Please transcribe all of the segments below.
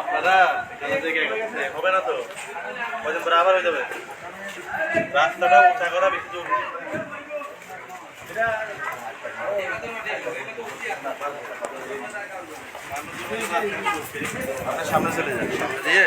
আপনারা হবে না তো? কদিন পরে আবার হয়ে যাবে? রাস্তাটা উঁচা করা বেশি জরুরি। সামনে চলে যান। দিয়ে?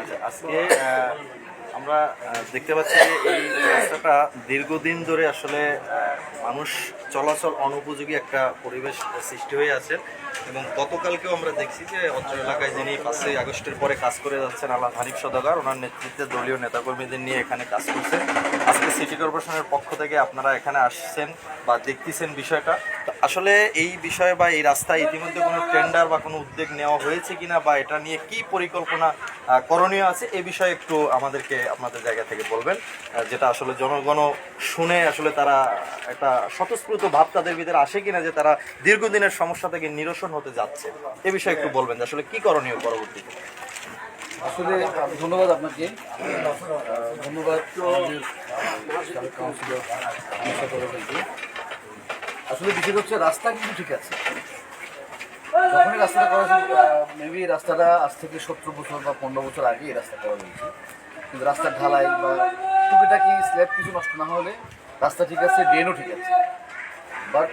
আচ্ছা, আজকে আমরা দেখতে পাচ্ছি যে এই রাস্তাটা দীর্ঘদিন ধরে আসলে মানুষ চলাচল অনুপযোগী একটা পরিবেশ সৃষ্টি হয়ে আছে এবং গতকালকেও আমরা দেখছি যে অত্র এলাকায় যিনি পাঁচই আগস্টের পরে কাজ করে যাচ্ছেন আল্লাহ হানিফ সদাগর, ওনার নেতৃত্বে দলীয় নেতাকর্মীদের নিয়ে এখানে কাজ করছে। আজকে সিটি কর্পোরেশনের পক্ষ থেকে আপনারা এখানে আসছেন বা দেখতেছেন বিষয়টা। আসলে এই বিষয়ে বা এই রাস্তায় ইতিমধ্যে কোনো টেন্ডার বা কোনো উদ্যোগ নেওয়া হয়েছে কিনা বা এটা নিয়ে কি পরিকল্পনা করণীয় আছে। এ বিষয়ে একটু আমাদেরকে আপনাদের জায়গা থেকে বলবেন যেটা আসলে জনগণ শুনে আসলে তারা একটা স্বতঃস্ফূর্ত ভাব তাদের ভিতরে আসে কিনা, যে তারা দীর্ঘদিনের সমস্যা থেকে নিরসন হতে যাচ্ছে। এ বিষয়ে একটু বলবেন যে আসলে কি করণীয় পরবর্তীতে? আসলে ধন্যবাদ আপনাকে। ধন্যবাদ আসলে বিষয়টা হচ্ছে রাস্তা কিন্তু ঠিক আছে। যখনই রাস্তাটা করা মেবি রাস্তাটা আজ থেকে সত্তর বছর বা পনেরো বছর আগে এই রাস্তা করা হয়েছে। কিন্তু রাস্তার ঢালাই বা টুকিটাকি স্ল্যাব কিছু নষ্ট না হলে রাস্তা ঠিক আছে ড্রেনও ঠিক আছে। বাট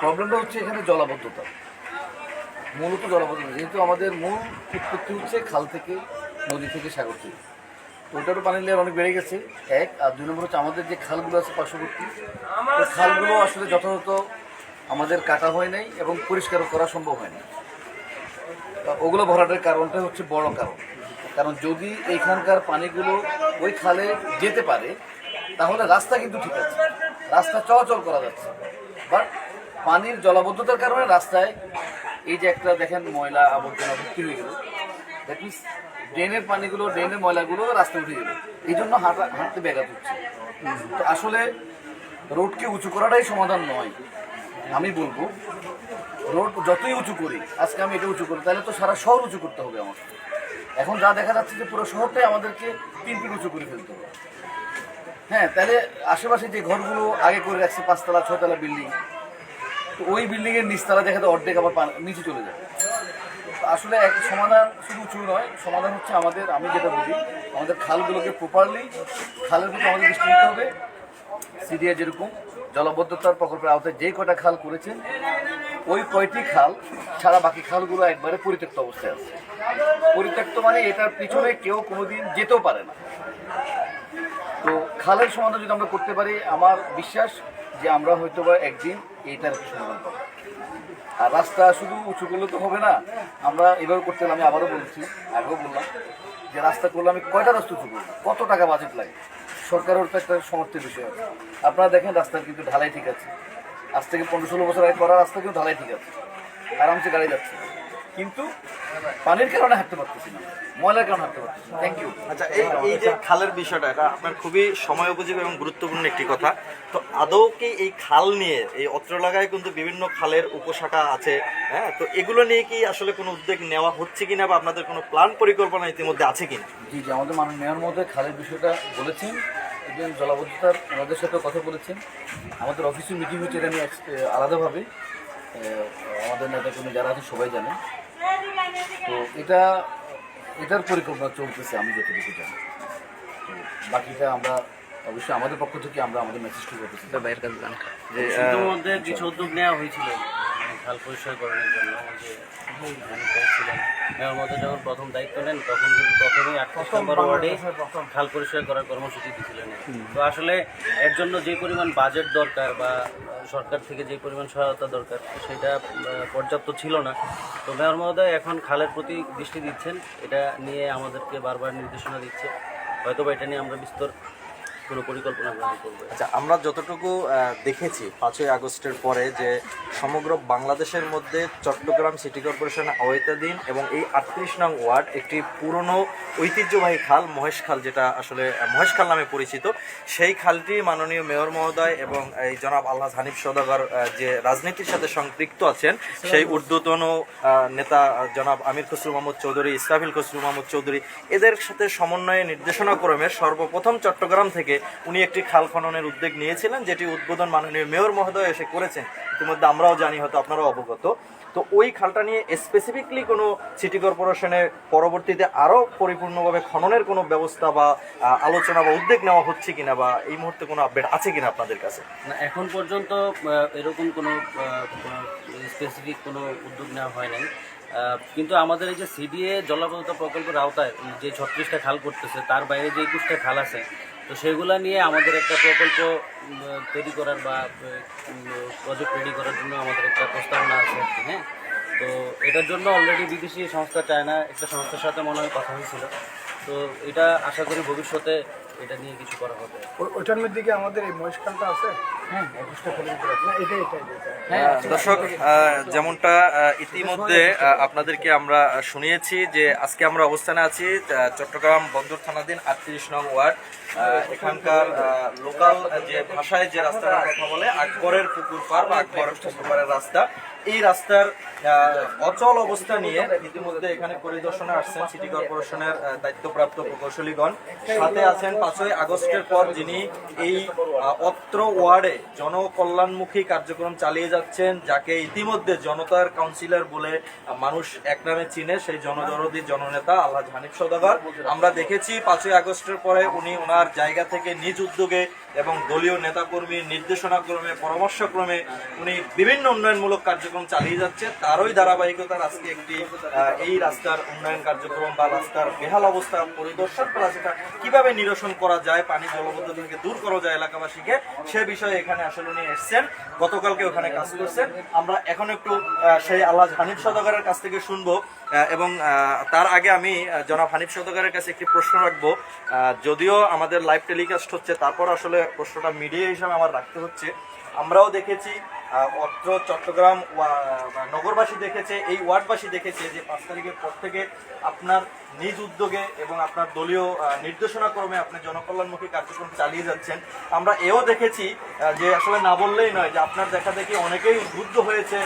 প্রবলেমটা হচ্ছে এখানে জলাবদ্ধতা। মূলত জলাবদ্ধতা, যেহেতু আমাদের মূল উৎপত্তি হচ্ছে খাল থেকে, নদী থেকে সাগর থেকে। তো ওটারও পানির লেয়ার অনেক বেড়ে গেছে, এক। আর দুই নম্বর হচ্ছে আমাদের যে খালগুলো আছে পার্শ্ববর্তী খালগুলো আসলে যথাযথ আমাদের কাটা হয় নাই এবং পরিষ্কার করা সম্ভব হয় না ওগুলো ভরাটের কারণটা হচ্ছে বড় কারণ। কারণ যদি এইখানকার পানিগুলো ওই খালে যেতে পারে, তাহলে রাস্তা কিন্তু ঠিক আছে। রাস্তা চলাচল করা যাচ্ছে। বাট পানির জলাবদ্ধতার কারণে রাস্তায় এই যে একটা দেখেন ময়লা আবর্জনা ভর্তি হয়ে গেল। দ্যাট মিনস ড্রেনের পানিগুলো, ড্রেনের ময়লাগুলো রাস্তায় উঠে গেল। এই জন্য হাঁটা, হাঁটতে ব্যাঘাত হচ্ছে। তো আসলে রোডকে উঁচু করাটাই সমাধান নয়। আমি বলব রোড যতই উঁচু করি, আজকে আমি এটা উঁচু করি, তাহলে তো সারা শহর উঁচু করতে হবে আমাকে। এখন যা দেখা যাচ্ছে যে পুরো শহরটাই আমাদেরকে তিন ফিট উঁচু করে ফেলতে হবে। হ্যাঁ তাহলে আশেপাশে যে ঘরগুলো আগে করে রাখছে, পাঁচতলা ছতলা বিল্ডিং তো ওই বিল্ডিংয়ের নিচতলা দেখা যায় অর্ধেক আবার নিচে চলে যায়। আসলে এক সমাধান শুধু উঁচু নয়, সমাধান হচ্ছে আমাদের, আমি যেটা বুঝি আমাদের খালগুলোকে প্রপারলি খালের প্রতি আমাদের দৃষ্টি দিতে হবে সিরিয়া যেরকম জলবদ্ধতার প্রকল্পের আওতায় যে কটা খাল করেছেন ওই কয়টি খাল ছাড়া বাকি খালগুলো একবারে পরিত্যক্ত অবস্থায় আছে। পরিত্যক্ত মানে এটার পিছনে কেউ কোনোদিন যেতেও পারে না। তো খালের সমাধান যদি আমরা করতে পারি, আমার বিশ্বাস যে আমরা হয়তো বা একদিন এইটার সমাধান পাবো। আর রাস্তা শুধু উঁচু করলে তো হবে না, আমরা এভাবে করতে আমি আবারও বলছি, আগেও বললাম যে রাস্তা করলে আমি কয়টা রাস্তা উঁচু করব? কত টাকা বাজেট লাগে সরকারের তো একটা সমর্থের বিষয় আপনারা দেখেন রাস্তা কিন্তু ঢালাই ঠিক আছে। আজ থেকে পনেরো ষোলো বছর আগে করা রাস্তা কিন্তু ঢালাই ঠিক আছে। আরামসে গাড়ি যাচ্ছে। কিন্তু পানির কারণে হাঁটতে পারতেছি না ময়লার কারণে হাঁটতে পারতেছি না। থ্যাংক ইউ আচ্ছা এই এই যে খালের বিষয়টা এটা আপনার খুবই সময় উপযোগী এবং গুরুত্বপূর্ণ একটি কথা। তো আদৌ কি এই খাল নিয়ে এই অত্র এলাকায় কিন্তু বিভিন্ন খালের উপশাখা আছে হ্যাঁ? তো এগুলো নিয়ে কি আসলে কোনো উদ্যোগ নেওয়া হচ্ছে কিনা বা আপনাদের কোনো প্ল্যান পরিকল্পনা ইতিমধ্যে আছে কিনা? জি জি আমাদের মাননীয় মেয়র মধ্যে খালের বিষয়টা বলেছেন এবং জলাবদ্ধতার ওনাদের সাথে কথা বলেছেন। আমাদের অফিসে মিটিং হচ্ছে এটা নিয়ে আলাদাভাবে। আমাদের নেতা কর্মী যারা আছে সবাই জানে তো এটা এটার পরিকল্পনা চলতেছে আমি যতটুকু জানি। বাকিটা আমরা অবশ্যই আমাদের পক্ষ থেকে আমরা আমাদের মেসেজটি করতেছি। ভাইয়ের কাছে জানি যে কিছু উদ্যোগ নেওয়া হয়েছিল মানে খাল পরিষ্কার করানোর জন্য যে ম্যানেজার ছিলেন মেয়র মধ্যে যখন প্রথম দায়িত্ব নেন তখন কিন্তু প্রথমেই আটত্রিশ নম্বর ওয়ার্ডে খাল পরিষ্কার করার কর্মসূচি দিয়েছিলেন তো আসলে এর জন্য যে পরিমাণ বাজেট দরকার বা সরকার থেকে যে পরিমাণ সহায়তা দরকার সেটা পর্যাপ্ত ছিল না। তো মেয়র মহোদয় এখন খালের প্রতি দৃষ্টি দিচ্ছেন। এটা নিয়ে আমাদেরকে বারবার নির্দেশনা দিচ্ছে। হয়তো বা এটা নিয়ে আমরা বিস্তর কোনো পরিকল্পনা গ্রহণ করব? আচ্ছা আমরা যতটুকু দেখেছি পাঁচই আগস্টের পরে যে সমগ্র বাংলাদেশের মধ্যে চট্টগ্রাম সিটি কর্পোরেশন আওতাধীন এবং এই আটত্রিশ নং ওয়ার্ড একটি পুরনো ঐতিহ্যবাহী খাল, মহেশ খাল, যেটা আসলে মহেশ খাল নামে পরিচিত। সেই খালটি মাননীয় মেয়র মহোদয় এবং এই জনাব আল্লাহ হানিফ সদাগর যে রাজনীতির সাথে সম্পৃক্ত আছেন, সেই ঊর্ধ্বতন নেতা জনাব আমির খসরু মাহমুদ চৌধুরী, ইসরাফিল খসরু মাহমুদ চৌধুরী, এদের সাথে সমন্বয়ে নির্দেশনা ক্রমে সর্বপ্রথম চট্টগ্রাম থেকে উনি একটি খাল খননের উদ্যোগ নিয়েছিলেন, যেটি উদ্বোধন মাননীয় মেয়র মহোদয় এসে করেছেন। ইতিমধ্যে আমরাও জানি, হয়তো আপনারাও অবগত। তো ওই খালটা নিয়ে স্পেসিফিকলি কোনো সিটি কর্পোরেশনের পরবর্তীতে আরও পরিপূর্ণভাবে খননের কোনো ব্যবস্থা বা আলোচনা বা উদ্যোগ নেওয়া হচ্ছে কিনা বা এই মুহূর্তে কোনো আপডেট আছে কিনা আপনাদের কাছে? না, এখন পর্যন্ত এরকম কোনো স্পেসিফিক কোনো উদ্যোগ নেওয়া হয় নাই। কিন্তু আমাদের এই যে সিডিএ জলাবদ্ধতা প্রকল্পের আওতায় যে ছত্রিশটা খাল করতেছে, তার বাইরে যে একুশটা খাল আছে তো সেগুলো নিয়ে আমাদের একটা প্রকল্প তৈরি করার বা প্রজেক্ট রেডি করার জন্য আমাদের একটা প্রস্তাবনা আছে আর কি হ্যাঁ? তো এটার জন্য অলরেডি বিদেশি সংস্থা চায়না, একটা সংস্থার সাথে মনে হয় কথা হয়েছিল। তো এটা আশা করি ভবিষ্যতে এটা নিয়ে কিছু করা হবে। ও- ওটার মধ্যে কি আমাদের এই মহেশখালটা আছে? হ্যাঁ এটাই এটাই। হ্যাঁ দর্শক যেমনটা ইতিমধ্যে আপনাদেরকে আমরা শুনিয়েছি যে আজকে আমরা অবস্থানে আছি চট্টগ্রাম বন্দর থানাধীন আটত্রিশ নং ওয়ার্ড। আহ, এখানকার লোকাল যে ভাষায় যে রাস্তাটার কথা বলে আকবরের পুকুর পার বা আকবরের পুকুর পাড়ের রাস্তা। এই রাস্তার অচল অবস্থা নিয়ে ইতিমধ্যে এখানে পরিদর্শনে আসছেন সিটি কর্পোরেশনের দায়িত্বপ্রাপ্ত প্রকৌশলীগণ। সাথে আছেন পাঁচই আগস্টের পর যিনি এই অত্র ওয়ার্ডে জনকল্যাণমুখী কার্যক্রম চালিয়ে যাচ্ছেন, যাকে ইতিমধ্যে জনতার কাউন্সিলর বলে মানুষ এক নামে চিনে, সেই জনদরদি জননেতা আল্লাহ হানিফ সদাগর আমরা দেখেছি পাঁচই আগস্টের পরে উনি ওনার জায়গা থেকে নিজ উদ্যোগে এবং দলীয় নেতাকর্মী নির্দেশনাক্রমে, পরামর্শক্রমে উনি বিভিন্ন উন্নয়নমূলক কার্যক্রম চালিয়ে যাচ্ছে তারই ধারাবাহিকতার আজকে একটি এই রাস্তার উন্নয়ন কার্যক্রম বা রাস্তার বেহাল অবস্থা পরিদর্শন করা, সেটা কীভাবে নিরসন করা যায়, পানি জলবদ্ধ থেকে দূর করা যায় এলাকাবাসীকে, সে বিষয়ে এখানে আসলে উনি এসছেন, গতকালকে ওখানে কাজ করছেন। আমরা এখন একটু সেই আল্লাহ হানিফ সদাগরের কাছ থেকে শুনব এবং তার আগে আমি জনাব হানিফ সদকারের কাছে একটি প্রশ্ন রাখব। যদিও আমাদের লাইভ টেলিকাস্ট হচ্ছে, তারপর আসলে প্রশ্নটা মিডিয়া হিসাবে আমার রাখতে হচ্ছে। আমরাও দেখেছি অত্র চট্টগ্রাম নগরবাসী দেখেছে, এই ওয়ার্ডবাসী দেখেছে যে পাঁচ তারিখের পর থেকে আপনার নিজ উদ্যোগে এবং আপনার দলীয় আহ, নির্দেশনা ক্রমে আপনি জনকল্যাণমুখী কার্যক্রম চালিয়ে যাচ্ছেন। আমরা এও দেখেছি যে আসলে না বললেই নয় যে আপনার দেখা দেখি অনেকেই উদ্বুদ্ধ হয়েছে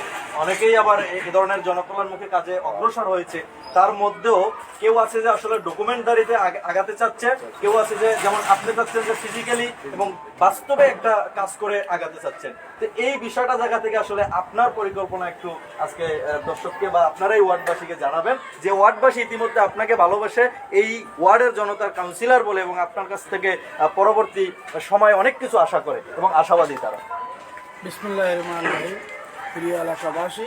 অনেকেই আবার এই ধরনের জনকল্যাণমুখী কাজে অগ্রসর হয়েছে। তার মধ্যেও কেউ আছে যে আসলে ডকুমেন্টারিতে আগাতে চাচ্ছে কেউ আছে যে যেমন আপনি চাচ্ছেন যে ফিজিক্যালি এবং বাস্তবে একটা কাজ করে আগাতে চাচ্ছেন। তো এই বিষয়টা জায়গা থেকে আসলে আপনার পরিকল্পনা একটু আজকে দর্শককে বা আপনারাই ওয়ার্ডবাসীকে জানাবেন যে ওয়ার্ডবাসী ইতিমধ্যে আপনাকে ভালোবাসে এই ওয়ার্ডের জনতার কাউন্সিলর বলে এবং আপনার কাছ থেকে পরবর্তী সময়ে অনেক কিছু আশা করে এবং আশাবাদী তারা। বিসমুল্লাহ রহমান রহিম। প্রিয় এলাকাবাসী,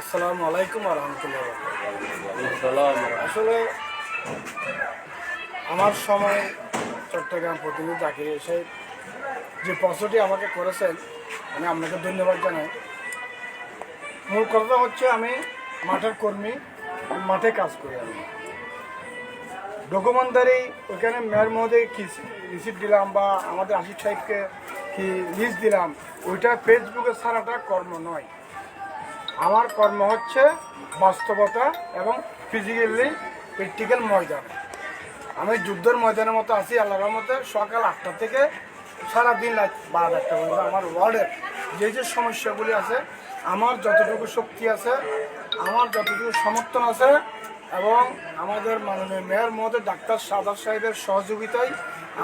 আসসালামু আলাইকুম রহমতুল্লাহ আসলে আমার সময় চট্টগ্রাম প্রতিনিধি জাকির এসে যে প্রশ্নটি আমাকে করেছেন আমি আপনাকে ধন্যবাদ জানাই। মূল কথা হচ্ছে আমি মাঠের কর্মী, মাঠে কাজ করি আমি। ডকুমেন্টারি ওইখানে মেয়র মহোদয় কি রিসিপ্ট দিলাম বা আমাদের আশিক সাহেবকে কি লিস্ট দিলাম, ওইটা ফেসবুকে ছাড়াটা কর্ম নয়। আমার কর্ম হচ্ছে বাস্তবতা এবং ফিজিক্যালি প্র্যাকটিক্যাল ময়দান। আমি যুদ্ধের ময়দানের মতো আছি, আল্লাহর মতে সকাল আটটা থেকে সারাদিন রাত বারো একটা পর্যন্ত আমার ওয়ার্ডের যে যে সমস্যাগুলি আছে, আমার যতটুকু শক্তি আছে, আমার যতটুকু সমর্থন আছে এবং আমাদের মাননীয় মেয়র মহোদয় ডাক্তার সাদার সাহেবের সহযোগিতায়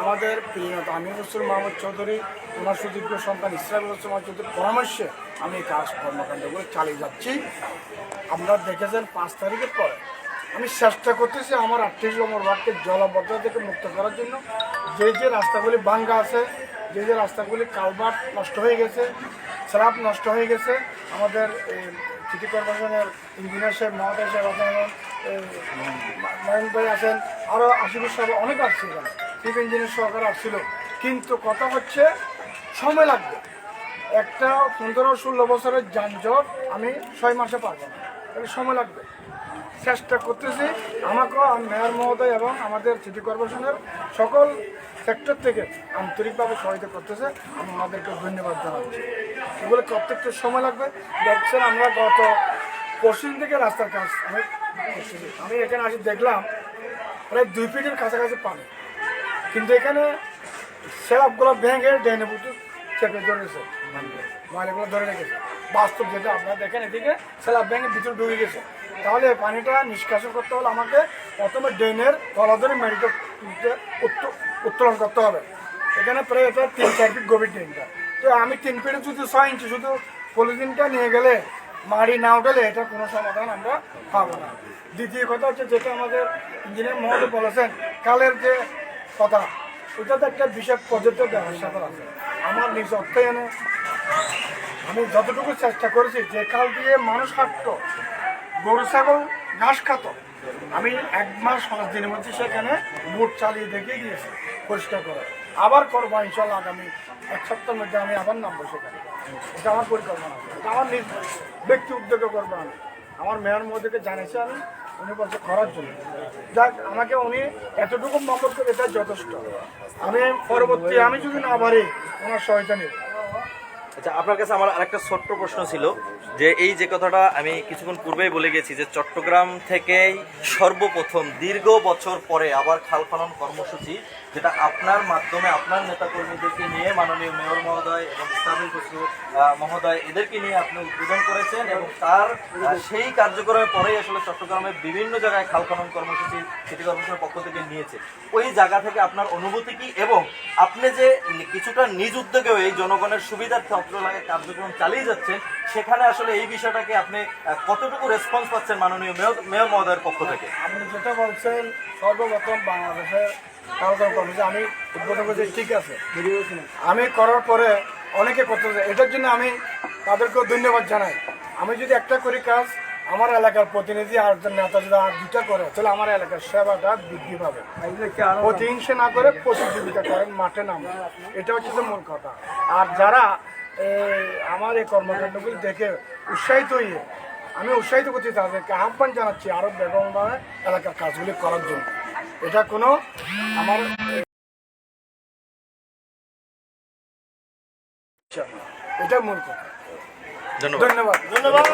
আমাদের প্রিয় আমির রসুল মাহমুদ চৌধুরী, ওনার সুদীর্ঘ সন্তান ইসরাফ রসুল মাহমুদ চৌধুরীর পরামর্শে আমি এই কাজ কর্মকাণ্ডগুলো চালিয়ে যাচ্ছি। আপনারা দেখেছেন পাঁচ তারিখের পরে। আমি চেষ্টা করতেছি আমার আটত্রিশ নম্বর ওয়ার্ডকে জলাবদ্ধতা থেকে মুক্ত করার জন্য। যে যে রাস্তাগুলি ভাঙ্গা আছে, যে যে রাস্তাগুলি কালভার্ট নষ্ট হয়ে গেছে স্ল্যাব নষ্ট হয়ে গেছে, আমাদের সিটি কর্পোরেশনের ইঞ্জিনিয়ার সাহেব, মহাদায় সাহেব এই ময়ন ভাই আছেন আরও আশিফুর সাহেব, অনেক আসছে এখানে চিফ ইঞ্জিনিয়ার সহকারে আসছিল। কিন্তু কথা হচ্ছে, সময় লাগবে। একটা পনেরো ষোলো বছরের যানজট আমি ছয় মাসে পারব না। তাহলে সময় লাগবে। চেষ্টা করতেছি, আমাকেও আম- মেয়র মহোদয় এবং আমাদের সিটি কর্পোরেশনের সকল সেক্টর থেকে আন্তরিকভাবে সহায়তা করতেছে। আমি ওনাদেরকে ধন্যবাদ জানাচ্ছি। এগুলো প্রত্যেকটা সময় লাগবে। দেখছেন আমরা গত পশ্চিম থেকে রাস্তার কাজ, আমি এখানে আসি দেখলাম, প্রায় দুই ফিটের কাছাকাছি পানি। কিন্তু এখানে স্ল্যাবগুলো ভেঙে ডেনে বুটু চেপে ধরেছে। ময়লাগুলো ধরে রেখেছে। বাস্তব যেটা, আপনারা দেখেন এদিকে স্ল্যাব ভেঙে ভিতরে ঢুকে গেছে। তাহলে পানিটা নিষ্কাশন করতে হলে আমাকে প্রথমে ড্রেনের তলা ধরে মেডিকেল উত্তোলন করতে হবে। এখানে প্রায় এটা তিন চার ফিট গভীর ড্রেনটা। তো আমি তিন ফিটে শুধু ছয় ইঞ্চি, শুধু পলিথিনটা নিয়ে গেলে, মাড়ি না উঠলে এটা কোনো সমাধান আমরা পাবো না। দ্বিতীয় কথা হচ্ছে যেটা আমাদের ইঞ্জিনিয়ার মহোদয় বলেছেন, কালের যে কথা, ওইটাতে একটা বিশেষ প্রযোজ্য ব্যবস্থা করা আছে। আমার নিজ অর্থায়নে আমি যতটুকু চেষ্টা করেছি, যে কাল দিয়ে মানুষ হাঁটতো, গরু, ছাগল, ঘাস খাত, আমি এক মাস পাঁচ দিনের মধ্যে সেখানে বুট চালিয়ে দেখিয়ে দিয়েছি পরিষ্কার করে আবার করব ইনশাল্লাহ আগামী এক সপ্তাহের মধ্যে আমি আবার নামবো সেখানে। এটা আমার পরিকল্পনা। এটা আমার নিজ ব্যক্তি উদ্যোগে করব আমি। আমার মেয়র মধ্যে জানিয়েছি আমি, উনি বলছে করার জন্য। যাক, আমাকে উনি এতটুকু মহব্বত করে এটা যথেষ্ট। আমি পরবর্তী, আমি যদি না পারি, ওনার সহায়তা নেব। আচ্ছা আপনার কাছে আমার আরেকটা ছোট্ট প্রশ্ন ছিল। যে এই যে কথাটা আমি কিছুক্ষণ পূর্বেই বলে গেছি যে চট্টগ্রাম থেকেই সর্বপ্রথম দীর্ঘ বছর পরে আবার খাল খনন কর্মসূচি, যেটা আপনার মাধ্যমে আপনার নেতাকর্মীদেরকে নিয়ে মাননীয় মেয়র মহোদয় এবং ইসলামী বসু মহোদয় এদেরকে নিয়ে আপনি উদ্বোধন করেছেন এবং তার সেই কার্যক্রমের পরেই আসলে চট্টগ্রামের বিভিন্ন জায়গায় খাল খনন কর্মসূচি সিটি কর্পোরেশনের পক্ষ থেকে নিয়েছে। ওই জায়গা থেকে আপনার অনুভূতি কি এবং আপনি যে কিছুটা নিজ উদ্যোগেও এই জনগণের সুবিধার্থে অত্র কার্যক্রম চালিয়ে যাচ্ছেন, সেখানে আসলে এই বিষয়টাকে আপনি কতটুকু রেসপন্স পাচ্ছেন মাননীয় মেয়র মহোদয়ের পক্ষ থেকে? আপনি যেটা বলছেন, সর্বপ্রথম বাংলাদেশের আমি উদ্বোধন করেছি, ঠিক আছে। আমি করার পরে অনেকে করতে। এটার জন্য আমি তাদেরকেও ধন্যবাদ জানাই। আমি যদি একটা করি কাজ, আমার এলাকার প্রতিনিধি আর নেতা যদি আর দুটা করে, তাহলে আমার এলাকার সেবাটা বৃদ্ধি পাবে। প্রতিহিংসা না করে প্রতিযোগিতা করেন, মাঠে নাম। এটা হচ্ছে মূল কথা। আর যারা আমার এই কর্মকাণ্ডগুলি দেখে উৎসাহিত হয়ে আমি উৎসাহিত করছি তাদেরকে আহ্বান জানাচ্ছি আরও বেগম এলাকার কাজগুলি করার জন্য। এটা কোনো আমার এটা মূল কথা। ধন্যবাদ। ধন্যবাদ। ধন্যবাদ।